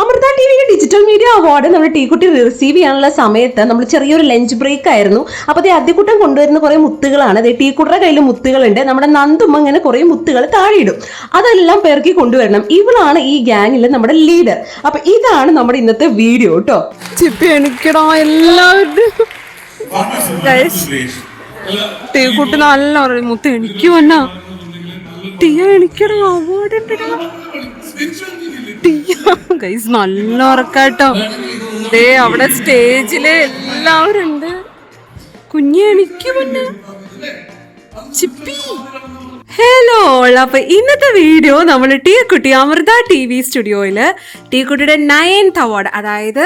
Amrita T വിയുടെ digital media award നമ്മൾ ടീക്കുട്ടി റിസീവ് ചെയ്യാനുള്ള സമയത്ത് നമ്മൾ ചെറിയൊരു ലഞ്ച് ബ്രേക്ക് ആയിരുന്നു. അപ്പോൾ അതേ അദ്യക്കുട്ടം കൊണ്ടുവരുന്ന കുറേ മുത്തുകളാണ്. അതേ ടീക്കുട്ടിയുടെ കയ്യിൽ മുത്തുകളുണ്ട്. നമ്മുടെ നന്ദുമ്മ ഇങ്ങനെ കുറേ മുത്തുകൾ താഴെയിടും. അതെല്ലാം പേർക്ക് കൊണ്ടുവരണം. ഇവളാണ് ഈ ഗ്യാങ്ങിലെ നമ്മുടെ ലീഡർ അപ്പൊ ഇതാണ് നമ്മുടെ ഇന്നത്തെ വീഡിയോ കേട്ടോ ചിപ്പി എനിക്കടാ എല്ലാവരുടെയും നല്ല മുത്ത് എനിക്ക് വന്നാ. ടീ എനിക്കടാ അവാർഡ് ഗൈസ് നല്ല ഉറക്കാട്ടോ. ദേ അവിടെ സ്റ്റേജിൽ എല്ലാവരും ഉണ്ട്. കുഞ്ഞെ എനിക്ക് വന്നാ ചിപ്പി. ഹലോ അപ്പൊ ഇന്നത്തെ വീഡിയോ നമ്മൾ T Kutty Amrita T V സ്റ്റുഡിയോയിൽ ടീ കുട്ടിയുടെ നയൻത് അവാർഡ് അതായത്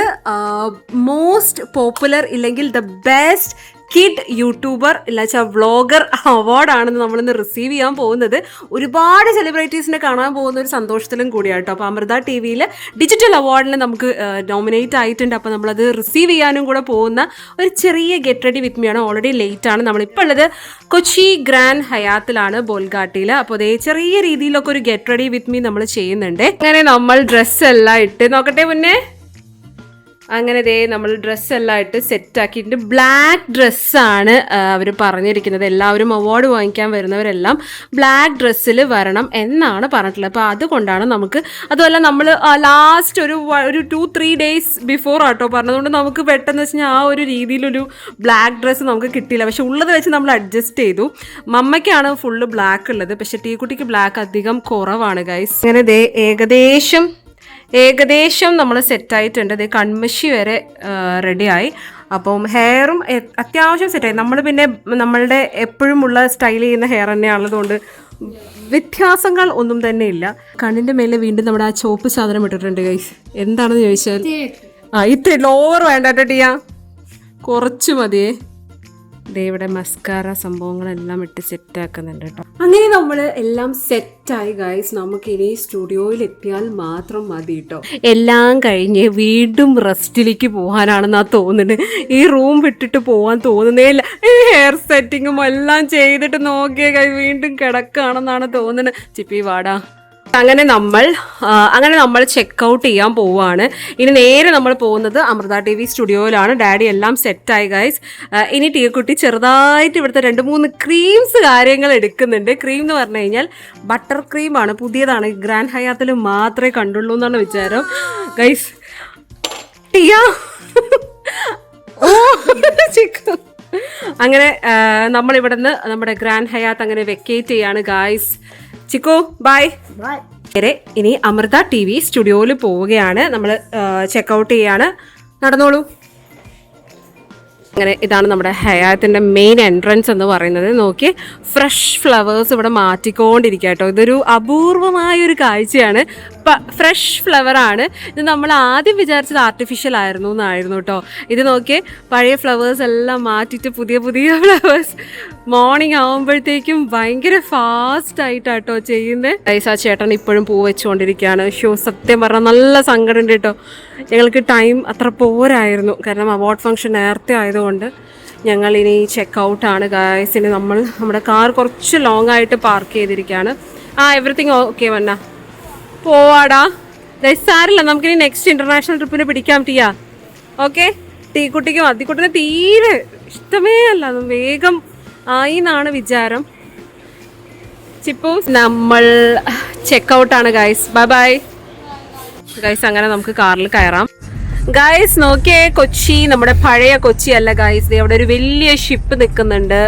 മോസ്റ്റ് പോപ്പുലർ ഇല്ലെങ്കിൽ ദ ബെസ്റ്റ് കിഡ് യൂട്യൂബർ ഇല്ലാച്ച വ്ളോഗർ അവാർഡാണെന്ന് നമ്മളിന്ന് റിസീവ് ചെയ്യാൻ പോകുന്നത്. ഒരുപാട് സെലിബ്രിറ്റീസിനെ കാണാൻ പോകുന്ന ഒരു സന്തോഷത്തിലും കൂടിയാട്ടോ അപ്പോൾ അമൃത ടി വിയിൽ ഡിജിറ്റൽ അവാർഡിൽ നമുക്ക് നോമിനേറ്റ് ആയിട്ടുണ്ട്. അപ്പോൾ നമ്മളത് റിസീവ് ചെയ്യാനും കൂടെ പോകുന്ന ഒരു ചെറിയ ഗെറ്റ് റെഡി വിത്ത് മിയാണ് ഓൾറെഡി ലേറ്റ് ആണ്. നമ്മളിപ്പോൾ ഉള്ളത് കൊച്ചി ഗ്രാൻഡ് ഹയാത്തിലാണ് ബോൽഗാട്ടിയിൽ അപ്പോൾ അതേ ചെറിയ രീതിയിലൊക്കെ ഒരു ഗെറ്റ് റെഡി വിത്ത് മീ നമ്മൾ ചെയ്യുന്നുണ്ട്. അങ്ങനെ നമ്മൾ ഡ്രസ്സെല്ലാം ഇട്ട് നോക്കട്ടെ മുന്നേ. അങ്ങനെ ദേ നമ്മൾ ഡ്രസ്സ് എല്ലാം ഇട്ട് സെറ്റ് ആക്കിയിട്ടുണ്ട്. ബ്ലാക്ക് ഡ്രസ്സാണ് അവർ പറഞ്ഞിരിക്കുന്നത്. എല്ലാവരും അവാർഡ് വാങ്ങിക്കാൻ വരുന്നവരെല്ലാം ബ്ലാക്ക് ഡ്രസ്സിൽ വരണം എന്നാണ് പറഞ്ഞിട്ടുള്ളത്. അപ്പോൾ അതുകൊണ്ടാണ് നമുക്ക് അതുമല്ല നമ്മൾ ലാസ്റ്റ് ഒരു ഒരു ടു ത്രീ ഡേയ്സ് ബിഫോർ ആട്ടോ പറഞ്ഞതുകൊണ്ട് നമുക്ക് പെട്ടെന്ന് വെച്ച് ആ ഒരു രീതിയിലൊരു ബ്ലാക്ക് ഡ്രസ്സ് നമുക്ക് കിട്ടിയില്ല. പക്ഷെ ഉള്ളത് വെച്ച് നമ്മൾ അഡ്ജസ്റ്റ് ചെയ്തു. മമ്മയ്ക്കാണ് ഫുള്ള് ബ്ലാക്ക് ഉള്ളത്. പക്ഷെ ടീക്കുട്ടിക്ക് ബ്ലാക്ക് അധികം കുറവാണ് ഗൈസ് അങ്ങനെ ദേ ഏകദേശം ഏകദേശം നമ്മൾ സെറ്റായിട്ടുണ്ട് ഇത് കൺമഷി വരെ റെഡിയായി അപ്പം ഹെയറും അത്യാവശ്യം സെറ്റായി നമ്മൾ പിന്നെ നമ്മളുടെ എപ്പോഴും ഉള്ള സ്റ്റൈൽ ചെയ്യുന്ന ഹെയർ തന്നെയാണതുകൊണ്ട് വ്യത്യാസങ്ങൾ ഒന്നും തന്നെ ഇല്ല. കണ്ണിന്റെ മേലെ വീണ്ടും നമ്മുടെ ആ ചോപ്പ് സാധനം ഇട്ടിട്ടുണ്ട് ഗൈസ് എന്താണെന്ന് ചോദിച്ചാൽ ആ ഇത്ര ലോവർ വേണ്ട കേട്ടോ ടിയ. കുറച്ച് മതിയേ. ഇവിടെ മസ്കാര സംഭവങ്ങളെല്ലാം ഇട്ട് സെറ്റ് ആക്കുന്നുണ്ട് കേട്ടോ അങ്ങനെ നമ്മൾ എല്ലാം സെറ്റായി ഗൈസ് നമുക്ക് ഇനി സ്റ്റുഡിയോയിൽ എത്തിയാൽ മാത്രം മതി കേട്ടോ എല്ലാം കഴിഞ്ഞ് വീണ്ടും റെസ്റ്റിലേക്ക് പോകാനാണെന്നാ തോന്നുന്നത്. ഈ റൂം വിട്ടിട്ട് പോകാൻ തോന്നുന്നേ ഇല്ല. ഈ ഹെയർ സെറ്റിങ്ങും എല്ലാം ചെയ്തിട്ട് നോക്കിയ കൈ വീണ്ടും കിടക്കുകയാണെന്നാണ് തോന്നുന്നത്. ചിപ്പി വാടാ. അങ്ങനെ നമ്മൾ അങ്ങനെ നമ്മൾ ചെക്ക് ഔട്ട് ചെയ്യാൻ പോവുകയാണ്. ഇനി നേരെ നമ്മൾ പോകുന്നത് അമൃത ടി വി സ്റ്റുഡിയോയിലാണ്. ഡാഡി എല്ലാം സെറ്റായി ഗൈസ് ഇനി ടീക്കുട്ടി ചെറുതായിട്ട് ഇവിടുത്തെ രണ്ട് മൂന്ന് ക്രീംസ് കാര്യങ്ങൾ എടുക്കുന്നുണ്ട്. ക്രീം എന്ന് പറഞ്ഞു കഴിഞ്ഞാൽ ബട്ടർ ക്രീമാണ് പുതിയതാണ്. ഗ്രാൻഡ് ഹയാത്തിൽ മാത്രമേ കണ്ടുള്ളൂ എന്നാണ് വിചാരം. ഗൈസ് ടിയ? ഓ അങ്ങനെ നമ്മൾ ഇവിടുന്ന് നമ്മുടെ ഗ്രാൻഡ് ഹയാത്ത് അങ്ങനെ വെക്കേറ്റ് ചെയ്യാണ് ഗായ്സ് ചിക്കു ബൈ നേരെ ഇനി അമൃത ടി വി സ്റ്റുഡിയോയിൽ പോവുകയാണ്. നമ്മൾ ചെക്കൗട്ട് ചെയ്യാണ്. നടന്നോളൂ. അങ്ങനെ ഇതാണ് നമ്മുടെ ഹയാത്തിന്റെ മെയിൻ എൻട്രൻസ് എന്ന് പറയുന്നത്. നോക്കി ഫ്രഷ് ഫ്ലവേഴ്സ് ഇവിടെ മാറ്റിക്കൊണ്ടിരിക്കുക കേട്ടോ. ഇതൊരു അപൂർവമായ ഒരു കാഴ്ചയാണ്. ഫ്രഷ് ഫ്ലവറാണ് ഇത് നമ്മൾ ആദ്യം വിചാരിച്ചത് ആർട്ടിഫിഷ്യൽ ആയിരുന്നു എന്നായിരുന്നു കേട്ടോ. ഇത് നോക്കിയേ പഴയ ഫ്ലവേഴ്സ് എല്ലാം മാറ്റിയിട്ട് പുതിയ പുതിയ ഫ്ലവേഴ്സ് മോർണിംഗ് ആകുമ്പോഴത്തേക്കും ഭയങ്കര ഫാസ്റ്റ് ആയിട്ടാട്ടോ ചെയ്യുന്നത് ഐസാ ചേട്ടൻ ഇപ്പോഴും പൂ വെച്ചുകൊണ്ടിരിക്കുകയാണ്. ഷോ സത്യം പറഞ്ഞാൽ നല്ല സങ്കടമുണ്ട് കേട്ടോ. ഞങ്ങൾക്ക് ടൈം അത്ര പോരായിരുന്നു. കാരണം അവാർഡ് ഫംഗ്ഷൻ നേരത്തെ ആയതുകൊണ്ട് ഞങ്ങൾ ഇനി ചെക്ക് ഔട്ടാണ് ആണ്. ഇനി നമ്മൾ നമ്മുടെ കാർ കുറച്ച് ലോങ് ആയിട്ട് പാർക്ക് ചെയ്തിരിക്കുകയാണ്. ആ എവറിത്തിങ് ഓക്കെ വന്ന. പോവാടാ. സാരില്ല നമുക്കിനി നെക്സ്റ്റ് ഇന്റർനാഷണൽ ട്രിപ്പിന് പിടിക്കാം ടീയാ. ഓക്കെ ടീക്കുട്ടിക്കും അതിക്കുട്ടിന് തീരെ ഇഷ്ടമേ അല്ല. വേഗം ആയി എന്നാണ് വിചാരം. ചിപ്പു നമ്മൾ ചെക്ക് ഔട്ടാണ് ഗൈസ് ബൈ ബൈ ഗൈസ് അങ്ങനെ നമുക്ക് കാറിൽ കയറാം. ഗൈസ് നോക്കിയേ കൊച്ചി നമ്മുടെ പഴയ കൊച്ചി അല്ല ഗായ്സ് അവിടെ ഒരു വലിയ ഷിപ്പ് നിൽക്കുന്നുണ്ട്.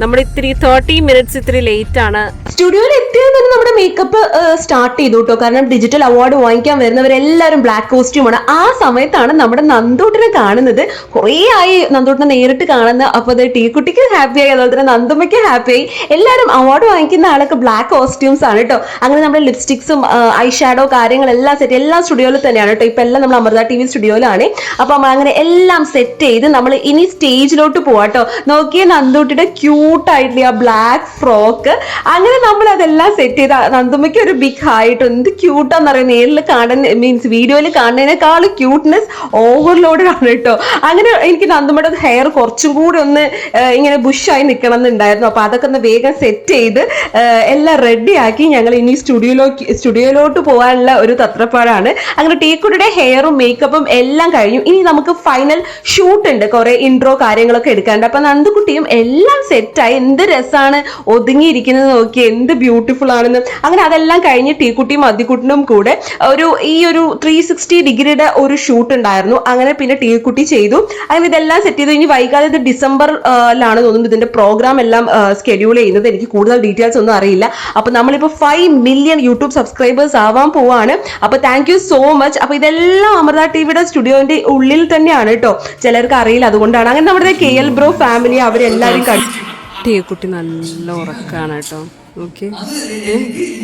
നമ്മൾ ഇത്തിരി തേർട്ടി മിനിറ്റ്സ് ഇത്തിരി ലേറ്റ് ആണ്. സ്റ്റുഡിയോയിൽ എത്തിയത് തന്നെ നമ്മുടെ മേക്കപ്പ് സ്റ്റാർട്ട് ചെയ്തു കേട്ടോ. കാരണം ഡിജിറ്റൽ അവാർഡ് വാങ്ങിക്കാൻ വരുന്നവരെല്ലാവരും ബ്ലാക്ക് കോസ്റ്റ്യൂമാണ് ആ സമയത്താണ് നമ്മുടെ നന്ദൂട്ടിനെ കാണുന്നത്. കുറേ ആയി നന്ദൂട്ടിനെ നേരിട്ട് കാണുന്ന. അപ്പോൾ അത് ടീക്കുട്ടിക്ക് ഹാപ്പി ആയി അതുപോലെ തന്നെ നന്ദുമ്മയ്ക്ക് ഹാപ്പിയായി എല്ലാവരും അവാർഡ് വാങ്ങിക്കുന്ന ആളൊക്കെ ബ്ലാക്ക് കോസ്റ്റ്യൂംസ് ആണ് കേട്ടോ. അങ്ങനെ നമ്മുടെ ലിപ്സ്റ്റിക്സും ഐ ഷാഡോ കാര്യങ്ങളെല്ലാം സെറ്റ് എല്ലാ സ്റ്റുഡിയോയിൽ തന്നെയാണ് കേട്ടോ. ഇപ്പം എല്ലാം നമ്മൾ അമൃത ടി വി സ്റ്റുഡിയോയിൽ സ്റ്റുഡിയോയിലാണ് അപ്പൊ അങ്ങനെ എല്ലാം സെറ്റ് ചെയ്ത് നമ്മൾ ഇനി സ്റ്റേജിലോട്ട് പോവാട്ടോ നോക്കിയ നന്ദൂട്ടിയുടെ ക്യൂട്ട് ആയിട്ടുള്ള ആ ബ്ലാക്ക് ഫ്രോക്ക് അങ്ങനെ നമ്മൾ അതെല്ലാം സെറ്റ് ചെയ്ത്. നന്ദുമ്മയ്ക്ക് ഒരു ബിഗ് ആയിട്ട് എന്ത് ക്യൂട്ടാന്ന് പറയുന്നത് നേരിൽ കാണുന്ന മീൻസ് വീഡിയോയിൽ കാണുന്നതിനേക്കാളും ക്യൂട്ട്നെസ് ഓവർലോഡഡ് ആണ് കേട്ടോ അങ്ങനെ എനിക്ക് നന്ദുമ്മയുടെ ഹെയർ കുറച്ചും കൂടി ഒന്ന് ഇങ്ങനെ ബുഷായി നിൽക്കണം എന്നുണ്ടായിരുന്നു അപ്പൊ അതൊക്കെ ഒന്ന് വേഗം സെറ്റ് ചെയ്ത് എല്ലാം റെഡിയാക്കി ഞങ്ങൾ ഇനി സ്റ്റുഡിയോയിലേക്ക് സ്റ്റുഡിയോയിലോട്ട് പോകാനുള്ള ഒരു തത്രപ്പാടാണ്. അങ്ങനെ ടീക്കുട്ടിയുടെ ഹെയറും മേക്കപ്പും എല്ലാം കഴിഞ്ഞു. ഇനി നമുക്ക് ഫൈനൽ ഷൂട്ട് ഉണ്ട്. കുറെ ഇൻട്രോ കാര്യങ്ങളൊക്കെ എടുക്കാണ്ട് അപ്പൊ നന്ദുകുട്ടിയും എല്ലാം സെറ്റായി എന്ത് രസമാണ് ഒതുങ്ങിയിരിക്കുന്നത് നോക്കി എന്ത് ബ്യൂട്ടിഫുൾ ആണെന്ന്. അങ്ങനെ അതെല്ലാം കഴിഞ്ഞ് ടീക്കുട്ടിയും മദ്യക്കുട്ടിനും കൂടെ ഒരു ഈ ഒരു ത്രീ സിക്സ്റ്റി ഡിഗ്രിയുടെ ഒരു ഷൂട്ട് ഉണ്ടായിരുന്നു. അങ്ങനെ പിന്നെ ടീ കുട്ടി ചെയ്തു. അങ്ങനെ ഇതെല്ലാം സെറ്റ് ചെയ്തു. ഇനി വൈകാതെ ഇത് ഡിസംബറിലാണ് തോന്നുന്നു. ഇതിന്റെ പ്രോഗ്രാം എല്ലാം സ്കെഡ്യൂൾ ചെയ്യുന്നത്. എനിക്ക് കൂടുതൽ ഡീറ്റെയിൽസ് ഒന്നും അറിയില്ല. അപ്പൊ നമ്മളിപ്പോൾ ഫൈവ് മില്യൺ യൂട്യൂബ് സബ്സ്ക്രൈബേഴ്സ് ആവാൻ പോവാണ്. അപ്പൊ താങ്ക് സോ മച്ച് അപ്പൊ ഇതെല്ലാം അമൃത ടിവിയുടെ സ്റ്റുഡിയോന്റെ ഉള്ളിൽ തന്നെയാണ് കേട്ടോ ചിലർക്ക് അറിയില്ല അതുകൊണ്ടാണ്. അങ്ങനെ നമ്മുടെ കെ എൽ ബ്രോ ഫാമിലി അവരെല്ലാവരും കണ്ടു ടീക്കുട്ടി നല്ല ഉറക്കാണ് കേട്ടോ ഓക്കെ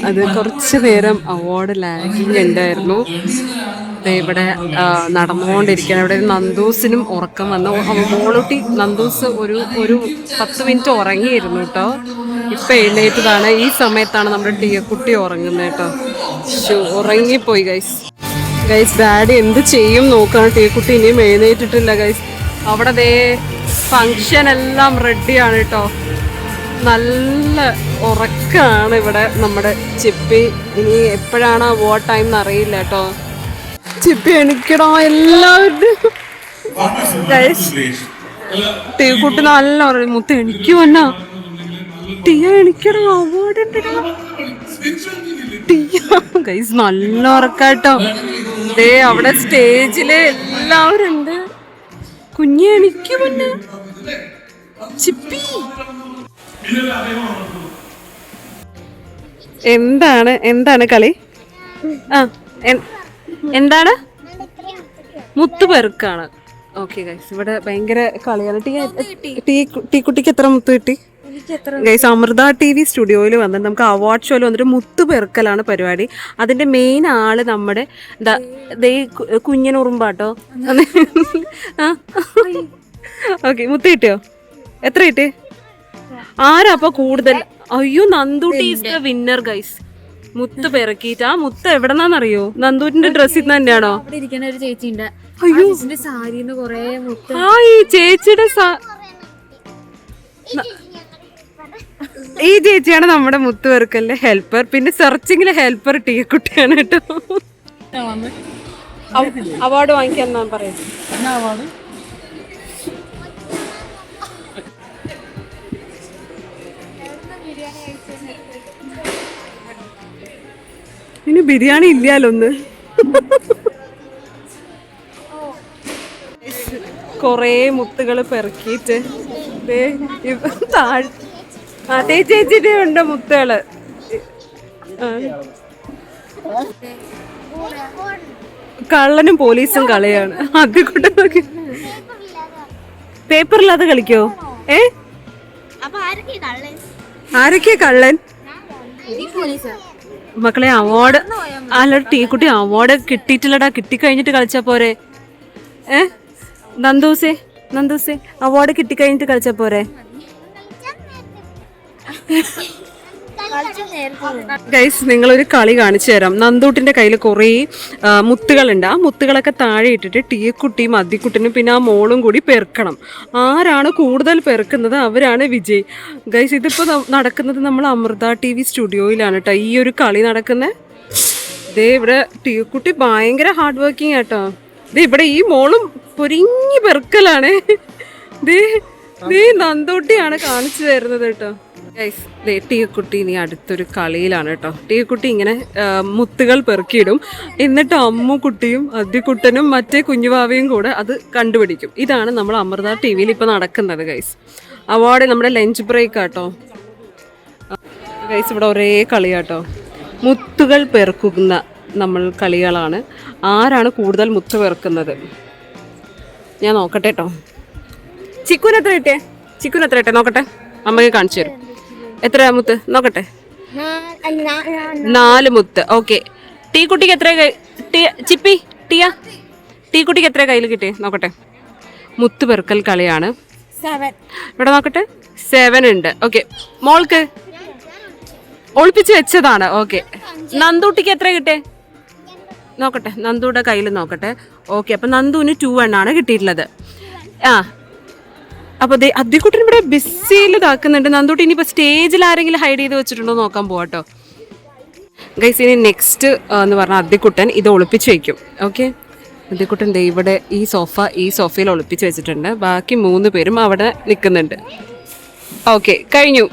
അത് കുറച്ച് നേരം അവാർഡ് ലാഗിങ് ഉണ്ടായിരുന്നു. ഇവിടെ നടന്നുകൊണ്ടിരിക്കുകയാണ്. ഇവിടെ നന്ദൂസിനും ഉറക്കം വന്നു. മോളൂട്ടി നന്ദൂസ് ഒരു ഒരു പത്ത് മിനിറ്റ് ഉറങ്ങിയിരുന്നു കേട്ടോ ഇപ്പൊ എഴുന്നേറ്റതാണ്. ഈ സമയത്താണ് നമ്മുടെ ടീയക്കുട്ടി ഉറങ്ങുന്നത് കേട്ടോ ഉറങ്ങിപ്പോയി ഗൈസ് ഗൈസ് ഡാഡി എന്ത് ചെയ്യും നോക്കാണ്. ടീക്കുട്ടി ഇനിയും എഴുന്നേറ്റിട്ടില്ല ഗൈസ് അവിടെ ദേ ഫങ്ഷൻ എല്ലാം റെഡിയാണ് കേട്ടോ നല്ല ഉറക്കാണ് ഇവിടെ നമ്മുടെ ചിപ്പി. ഇനി എപ്പോഴാണ് വോ ടൈം എന്ന് അറിയില്ല കേട്ടോ ചിപ്പി എണിക്കണോ എല്ലാവരും. ടീക്കുട്ടി നല്ല ഉറങ്ങി മുത്ത് എണിക്കും ടീ എണിക്കണോ അവാർഡ് ഗൈസ് നല്ല ഉറക്കാട്ടോ. ദേ അവിടെ സ്റ്റേജിൽ എല്ലാവരും ഉണ്ട്. കുഞ്ഞെ ചിപ്പി. എന്താണ് എന്താണ് കളി? ആ എന്താണ്? മുത്തുപെറുക്കാണ്. ഓക്കെ ഗൈസ് ഇവിടെ ഭയങ്കര കളിയാണ്. ടീ ടീ കുട്ടിക്ക് എത്ര മുത്ത് കിട്ടി? ഗൈസ് അമൃത ടി വി സ്റ്റുഡിയോയിൽ വന്നിട്ട് നമുക്ക് അവാർഡ് ഷോയിൽ വന്നിട്ട് മുത്തു പെറുക്കലാണ് പരിപാടി. അതിന്റെ മെയിൻ ആൾ നമ്മുടെ കുഞ്ഞിനുറുമ്പാട്ടോ ഓക്കെ മുത്ത് കിട്ടിയോ? എത്ര കിട്ടി? ആരാ അപ്പൊ കൂടുതൽ? അയ്യോ നന്ദുട്ടി ടീസ് ദ വിന്നർ ഗൈസ് മുത്ത് പെറുക്കിട്ട് ആ മുത്ത് എവിടെന്നാന്നറിയോ? നന്ദൂരിന്റെ ഡ്രസ് ഇന്ന് തന്നെയാണോ അയ്യോ. ചേച്ചിന്റെ സാരിന്ന് കൊറേ മുത്ത്. ആ ഈ ചേച്ചിയുടെ ഈ ചേച്ചിയാണ് നമ്മുടെ മുത്തുവർക്കലിലെ ഹെൽപ്പർ. പിന്നെ സെർച്ചിങ്ങിലെ ഹെൽപ്പർ ടീ കുട്ടിയാണ് കേട്ടോ. അവാർഡ് വാങ്ങിക്കാൻ ഞാൻ പറയാം? ഇനി ബിരിയാണി ഇല്ലാലൊന്ന് കൊറേ മുത്തുകൾ പെറുക്കിയിട്ട് താഴ് അതേ ചേച്ചിന്റെ ഉണ്ട് മുത്തുകൾ. കള്ളനും പോലീസും കളിയാണ്. അത് കൊണ്ട് പേപ്പറില്ലാതെ കളിക്കോ? ഏ? ആരൊക്കെയാ കള്ളൻ? മക്കളെ അവാർഡ് അല്ല ടീക്കുട്ടി അവാർഡ് കിട്ടിയിട്ടില്ലടാ. കിട്ടിക്കഴിഞ്ഞിട്ട് കളിച്ചാ പോരെ. ഏ? നന്ദൂസേ നന്ദൂസേ അവാർഡ് കിട്ടിക്കഴിഞ്ഞിട്ട് കളിച്ചാ പോരെ. ഗൈസ് നിങ്ങളൊരു കളി കാണിച്ചു തരാം. നന്ദൂട്ടിന്റെ കയ്യിൽ കുറേ മുത്തുകളുണ്ട്. ആ മുത്തുകളൊക്കെ താഴെ ഇട്ടിട്ട് ടീക്കുട്ടിയും അദ്ദിക്കുട്ടിനും പിന്നെ ആ മോളും കൂടി പെറുക്കണം. ആരാണ് കൂടുതൽ പെറുക്കുന്നത്? അവരാണ് വിജയ്. ഗൈസ് ഇതിപ്പോ നടക്കുന്നത് നമ്മൾ അമൃത ടി വി സ്റ്റുഡിയോയിലാണ് കേട്ടോ ഈ ഒരു കളി നടക്കുന്നത് ദേ ഇവിടെ ടീക്കുട്ടി ഭയങ്കര ഹാർഡ് വർക്കിംഗ് ആട്ടോ ദേ ഇവിടെ ഈ മോളും പൊരിഞ്ഞു പെറുക്കലാണ്. ദേ ദേ നന്ദൂട്ടിയാണ് കാണിച്ചു തരുന്നത് കേട്ടോ. ഗൈസ് ടീക്കുട്ടി ഇനി അടുത്തൊരു കളിയിലാണ് കേട്ടോ. ടീക്കുട്ടി ഇങ്ങനെ മുത്തുകൾ പെറുക്കിയിടും. എന്നിട്ട് അമ്മുക്കുട്ടിയും അദ്യക്കുട്ടനും മറ്റേ കുഞ്ഞുവാവയും കൂടെ അത് കണ്ടുപിടിക്കും. ഇതാണ് നമ്മൾ അമൃത ടി വിയിൽ ഇപ്പോൾ നടക്കുന്നത് ഗൈസ് അവാർഡ് നമ്മുടെ ലഞ്ച് ബ്രേക്ക് ആട്ടോ. ഗൈസ് ഇവിടെ ഒരേ കളിയാട്ടോ. മുത്തുകൾ പെറുക്കുന്ന നമ്മൾ കളികളാണ്. ആരാണ് കൂടുതൽ മുത്ത് പെറുക്കുന്നത്? ഞാൻ നോക്കട്ടെ കേട്ടോ. ചിക്കുന് എത്ര കിട്ടിയേ? ചിക്കുന് എത്ര കിട്ടേ നോക്കട്ടെ. അമ്മയ്ക്ക് കാണിച്ചു തരും. എത്ര മുത്ത്? നോക്കട്ടെ. നാല് മുത്ത്. ഓക്കെ. ടീ കുട്ടിക്ക് എത്ര ടീ ചിപ്പി ടീയ? കുട്ടിക്ക് എത്ര കയ്യിൽ കിട്ടി? നോക്കട്ടെ. മുത്ത് പെറുക്കൽ കളിയാണ്. ഇവിടെ നോക്കട്ടെ. സെവൻ ഉണ്ട്. ഓക്കെ. മോൾക്ക്? ഒളിപ്പിച്ച് വെച്ചതാണ്. ഓക്കെ. നന്ദൂട്ടിക്ക് എത്ര കിട്ടേ നോക്കട്ടെ. നന്ദൂടെ കയ്യിൽ നോക്കട്ടെ. ഓക്കെ. അപ്പൊ നന്ദുവിന് ടു എണ്ണാണ് കിട്ടിയിട്ടുള്ളത്. ആ. അപ്പൊ ദേ അദ്യക്കുട്ടൻ ഇവിടെ ബിസിയിൽ ഇതാക്കുന്നുണ്ട്. നന്ദൂട്ടി ഇനിയിപ്പോ സ്റ്റേജിൽ ആരെങ്കിലും ഹൈഡ് ചെയ്ത് വെച്ചിട്ടുണ്ടോ നോക്കാൻ പോവാട്ടോ. ഗൈസ് ഇനി നെക്സ്റ്റ് എന്ന് പറഞ്ഞാൽ അദ്യക്കുട്ടൻ ഇത് ഒളിപ്പിച്ച് വയ്ക്കും ഓക്കെ അദ്യക്കുട്ടൻ ദേ ഇവിടെ ഈ സോഫ ഈ സോഫയിൽ ഒളിപ്പിച്ച് വെച്ചിട്ടുണ്ട്. ബാക്കി മൂന്ന് പേരും അവിടെ നിൽക്കുന്നുണ്ട് ഓക്കെ കഴിഞ്ഞു.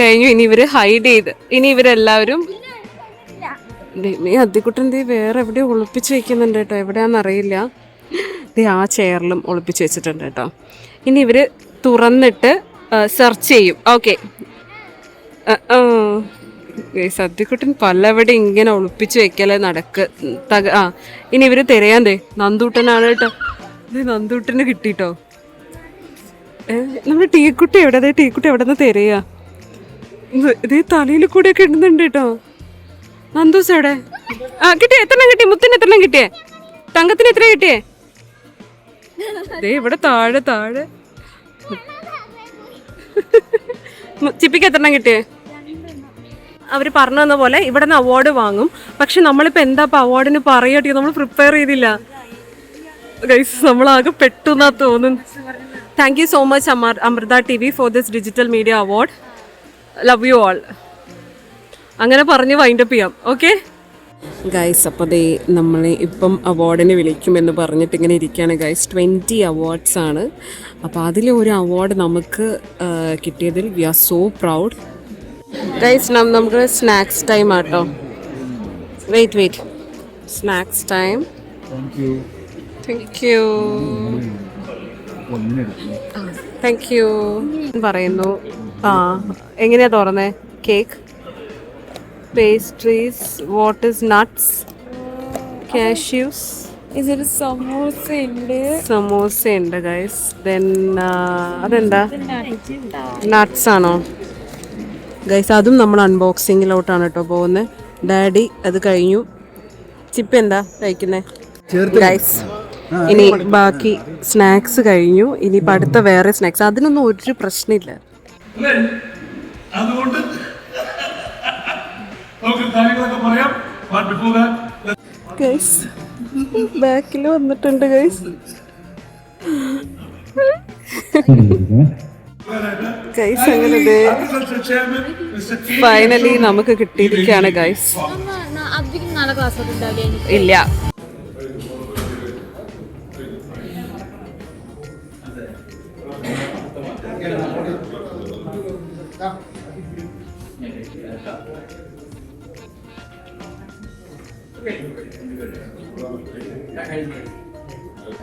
കഴിഞ്ഞു. ഇനി ഇവർ ഹൈഡ് ചെയ്ത്. ഇനി ഇവരെല്ലാവരും ദൈവമേ, അദ്യക്കുട്ടൻ ദേ വേറെ എവിടെയോ ഒളിപ്പിച്ച് വെക്കുന്നുണ്ട് കേട്ടോ. എവിടെയാണെന്ന് ദേ ആ ചെയറിലും ഒളിപ്പിച്ച് വെച്ചിട്ടുണ്ട് കേട്ടോ. ഇനി ഇവർ തുറന്നിട്ട് സെർച്ച് ചെയ്യും. ഓക്കെ സദ്യക്കുട്ടൻ പലവിടെ ഇങ്ങനെ ഒളിപ്പിച്ച് വെക്കലേ നടക്ക്. തക ആ. ഇനി ഇവർ തിരയാൻ തേ നന്ദൂട്ടനാണ് കേട്ടോ. ഇത് നന്ദൂട്ടന് കിട്ടിട്ടോ. നമ്മുടെ ടീക്കുട്ടി എവിടെ? ടീക്കുട്ടി എവിടെ നിന്ന് തിരയാ. ഇത് ഇതേ തലയിൽ കൂടെ ഒക്കെ ഇടുന്നുണ്ട് കേട്ടോ. നന്ദൂസ് എവിടെ? ആ കിട്ടിയേ എത്രണ്ണം കിട്ടി മുത്തിന് എത്രണ്ണം കിട്ടിയേ? തങ്കത്തിന് എത്ര കിട്ടിയേ? ദേ ഇവിടെ താഴെ താഴെ. ചിപ്പിക്ക് എത്രണ്ണം കിട്ടിയേ? അവർ പറഞ്ഞു തന്ന പോലെ ഇവിടെ നിന്ന് അവാർഡ് വാങ്ങും. പക്ഷെ നമ്മളിപ്പോൾ എന്താ ഇപ്പോൾ അവാർഡിന് പറയട്ടെ നമ്മൾ പ്രിപ്പയർ ചെയ്തില്ല. ഗൈസ് നമ്മളാകെ പെട്ടു എന്നാ തോന്നുന്നു. Thank you so much Amar Amrita T V for this digital media award love you all അങ്ങനെ പറഞ്ഞ് വൈൻഡപ്പ് ചെയ്യാം. ഓക്കെ ഗൈസ് അപ്പോൾ ദേ നമ്മൾ ഇപ്പം അവാർഡിന് വിളിക്കുമെന്ന് പറഞ്ഞിട്ട് ഇങ്ങനെ ഇരിക്കുകയാണ് ഗൈസ് ട്വന്റി അവാർഡ്സ് ആണ്. അപ്പോൾ അതിലെ ഒരു അവാർഡ് നമുക്ക് കിട്ടിയതിൽ we are so proud guys നമുക്ക് സ്നാക്സ് ടൈം ആട്ടോ. Wait wait snacks time thank you thank you പറയുന്നു. ആ എങ്ങനെയാ തുറന്നേ? Cake pastries what is nuts cashews ഇതൊരു സമൂസ ഉണ്ട് സമോസ ഉണ്ട് ഗൈസ് ദെൻ അതെന്താ? നട്ട്സ് ആണോ? ഗൈസ് അതും നമ്മൾ അൺബോക്സിങ്ങിലോട്ടാണ് കേട്ടോ പോകുന്നത് ഡാഡി അത് കഴിഞ്ഞു. ചിപ്പ് എന്താ കഴിക്കുന്നത് ഗൈസ് ഇനി ബാക്കി സ്നാക്സ് കഴിഞ്ഞു. ഇനി അടുത്ത വേറെ സ്നാക്സ്. അതിനൊന്നും ഒരു പ്രശ്നമില്ല. അതുകൊണ്ട് നമുക്ക് കാര്യങ്ങളൊക്കെ പറയാം. ബട്ട് ബിഫോർ ദാറ്റ് ഗൈസ് ബാക്കിൽ വന്നിട്ടുണ്ട് ഗൈസ് ഗൈസ് അങ്ങനെ ഫൈനലി നമുക്ക് കിട്ടിയിരിക്കുകയാണ് ഗൈസ് ഇല്ല.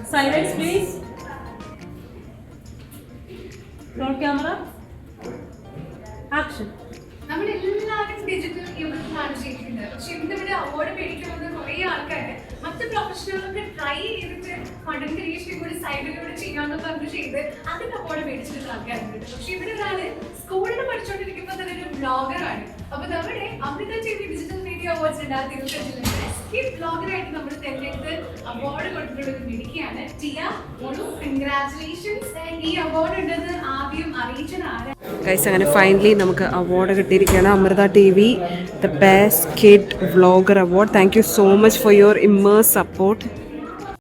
Silence, please. Roll camera. Action. നമ്മളെല്ലാവരും ഡിജിറ്റൽ യുഗത്തിലാണ് ജീവിക്കുന്നത് പക്ഷെ ഇന്നിവിടെ അവാർഡ് മേടിക്കണമെന്ന് കുറേ ആൾക്കാര് മറ്റു പ്രൊഫഷണലൊക്കെ ട്രൈ ചെയ്തിട്ട് കണ്ടന്റ് ക്രിയേഷൻ കൂടി സൈഡിലൂടെ ചെയ്യാന്ന് പറഞ്ഞു ചെയ്ത് അതിന് അവാർഡ് മേടിച്ചിട്ടുള്ള ആൾക്കാരുണ്ട് പക്ഷെ ഇവിടെ ഒരാൾ സ്കൂളിൽ പഠിച്ചുകൊണ്ടിരിക്കുമ്പോൾ തന്നെ ഒരു ബ്ലോഗറാണ് അപ്പൊ നമ്മുടെ Amrita T digital media awards രണ്ടായിരത്തി ഇരുപത്തി അഞ്ചിലെ ബ്ലോഗറായിട്ട് നമ്മൾ തെരഞ്ഞെടുത്ത് അവാർഡ് കൊടുത്തിട്ടുള്ള ഒരു മിടുക്കിയാണ്. ടിയ ഒരു കൺഗ്രാറ്റുലേഷൻസ് ഈ അവാർഡ് ഉണ്ടെന്ന് ആദ്യം അറിയിച്ചതാണ്. ഗൈസ് അങ്ങനെ ഫൈനലി നമുക്ക് അവാർഡ് കിട്ടിയിരിക്കുകയാണ്. Amrita T V the best kid vlogger award thank you so much for your immense support